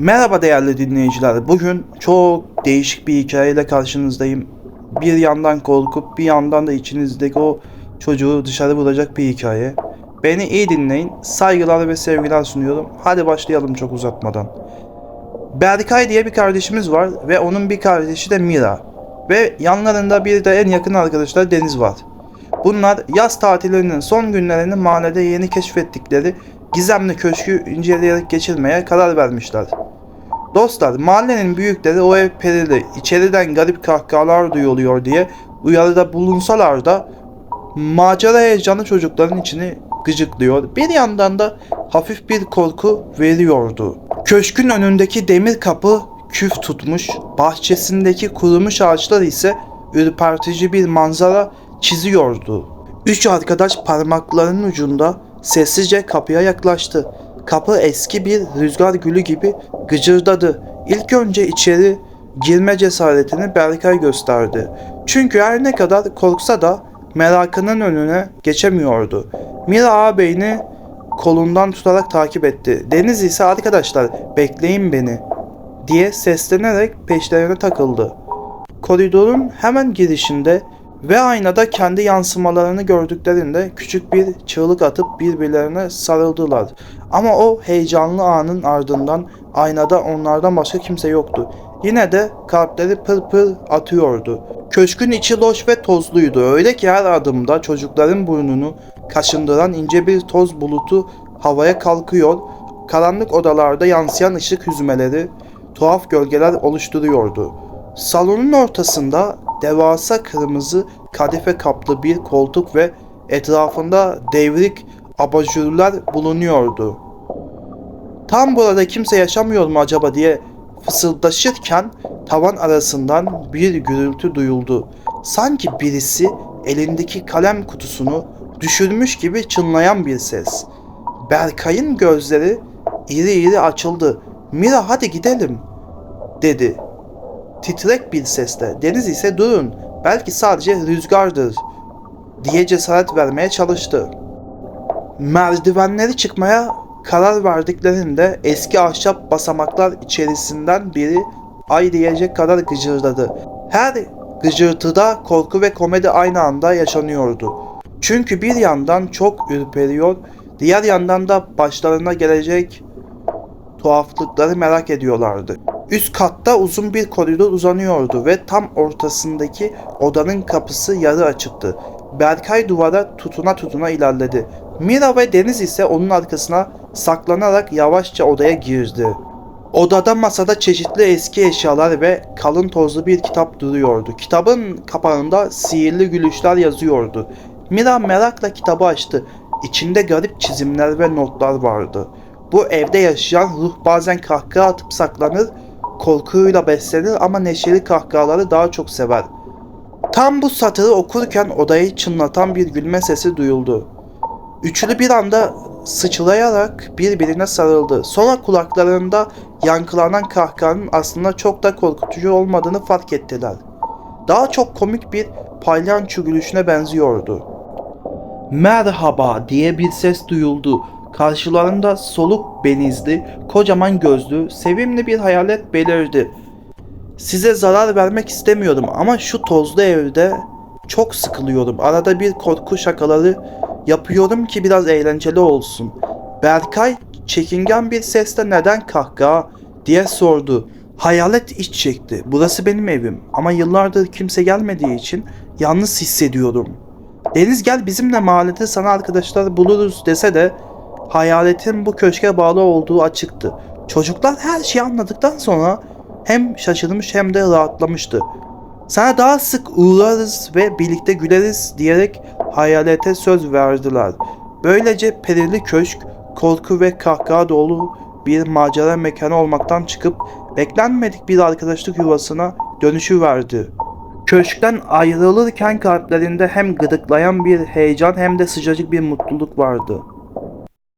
Merhaba değerli dinleyiciler. Bugün çok değişik bir hikayeyle karşınızdayım. Bir yandan korkup bir yandan da içinizdeki o çocuğu dışarı vuracak bir hikaye. Beni iyi dinleyin. Saygılar ve sevgiler sunuyorum. Hadi başlayalım çok uzatmadan. Berkay diye bir kardeşimiz var ve onun bir kardeşi de Mira. Ve yanlarında bir de en yakın arkadaşlar Deniz var. Bunlar yaz tatillerinin son günlerini mahallede yeni keşfettikleri gizemli köşkü inceleyerek geçirmeye karar vermişler. Dostlar mahallenin büyükleri o ev perili, içeriden garip kahkahalar duyuluyor diye uyarıda bulunsalar da macera heyecanı çocukların içini gıcıklıyor. Bir yandan da hafif bir korku veriyordu. Köşkün önündeki demir kapı küf tutmuş, bahçesindeki kurumuş ağaçlar ise ürpertici bir manzara çiziyordu. Üç arkadaş parmaklarının ucunda sessizce kapıya yaklaştı. Kapı eski bir rüzgar gülü gibi gıcırdadı. İlk önce içeri girme cesaretini Berkay gösterdi. Çünkü her ne kadar korksa da merakının önüne geçemiyordu. Mira ağabeyini kolundan tutarak takip etti. Deniz ise arkadaşlar bekleyin beni diye seslenerek peşlerine takıldı. Koridorun hemen girişinde ve aynada kendi yansımalarını gördüklerinde küçük bir çığlık atıp birbirlerine sarıldılar. Ama o heyecanlı anın ardından aynada onlardan başka kimse yoktu. Yine de kalpleri pır pır atıyordu. Köşkün içi loş ve tozluydu. Öyle ki her adımda çocukların burnunu kaşındıran ince bir toz bulutu havaya kalkıyor. Karanlık odalarda yansıyan ışık hüzmeleri tuhaf gölgeler oluşturuyordu. Salonun ortasında devasa kırmızı kadife kaplı bir koltuk ve etrafında devrik abajurlar bulunuyordu. Tam burada kimse yaşamıyor mu acaba diye fısıldaşırken tavan arasından bir gürültü duyuldu. Sanki birisi elindeki kalem kutusunu düşürmüş gibi çınlayan bir ses. Berkay'ın gözleri iri iri açıldı. Mira hadi gidelim dedi. Titrek bir sesle. Deniz ise durun. Belki sadece rüzgardır diye cesaret vermeye çalıştı. Merdivenleri çıkmaya karar verdiklerinde eski ahşap basamaklar içerisinden biri ay diyecek kadar gıcırdadı. Her gıcırtıda korku ve komedi aynı anda yaşanıyordu. Çünkü bir yandan çok ürperiyor, diğer yandan da başlarına gelecek tuhaflıkları merak ediyorlardı. Üst katta uzun bir koridor uzanıyordu ve tam ortasındaki odanın kapısı yarı açıktı. Berkay duvara tutuna tutuna ilerledi. Mira ve Deniz ise onun arkasına saklanarak yavaşça odaya girdi. Odada masada çeşitli eski eşyalar ve kalın tozlu bir kitap duruyordu. Kitabın kapağında sihirli gülüşler yazıyordu. Mira merakla kitabı açtı. İçinde garip çizimler ve notlar vardı. Bu evde yaşayan ruh bazen kahkaha atıp saklanır, korkuyla beslenir ama neşeli kahkahaları daha çok sever. Tam bu satırı okurken odayı çınlatan bir gülme sesi duyuldu. Üçlü bir anda sıçrayarak birbirine sarıldı. Sonra kulaklarında yankılanan kahkahanın aslında çok da korkutucu olmadığını fark ettiler. Daha çok komik bir palyanço gülüşüne benziyordu. Merhaba diye bir ses duyuldu. Karşılarında soluk benizli, kocaman gözlü, sevimli bir hayalet belirdi. Size zarar vermek istemiyorum ama şu tozlu evde çok sıkılıyorum. Arada bir korku şakaları yapıyorum ki biraz eğlenceli olsun. Berkay çekingen bir sesle neden kahkaha diye sordu. Hayalet iç çekti. Burası benim evim ama yıllardır kimse gelmediği için yalnız hissediyorum. Deniz gel bizimle mahallede sana arkadaşlar buluruz dese de hayaletin bu köşke bağlı olduğu açıktı. Çocuklar her şeyi anladıktan sonra hem şaşırmış hem de rahatlamıştı. Sana daha sık uğrarız ve birlikte güleriz diyerek hayalete söz verdiler. Böylece perili köşk korku ve kahkaha dolu bir macera mekanı olmaktan çıkıp beklenmedik bir arkadaşlık yuvasına dönüşü verdi. Köşkten ayrılırken kalplerinde hem gıdıklayan bir heyecan hem de sıcacık bir mutluluk vardı.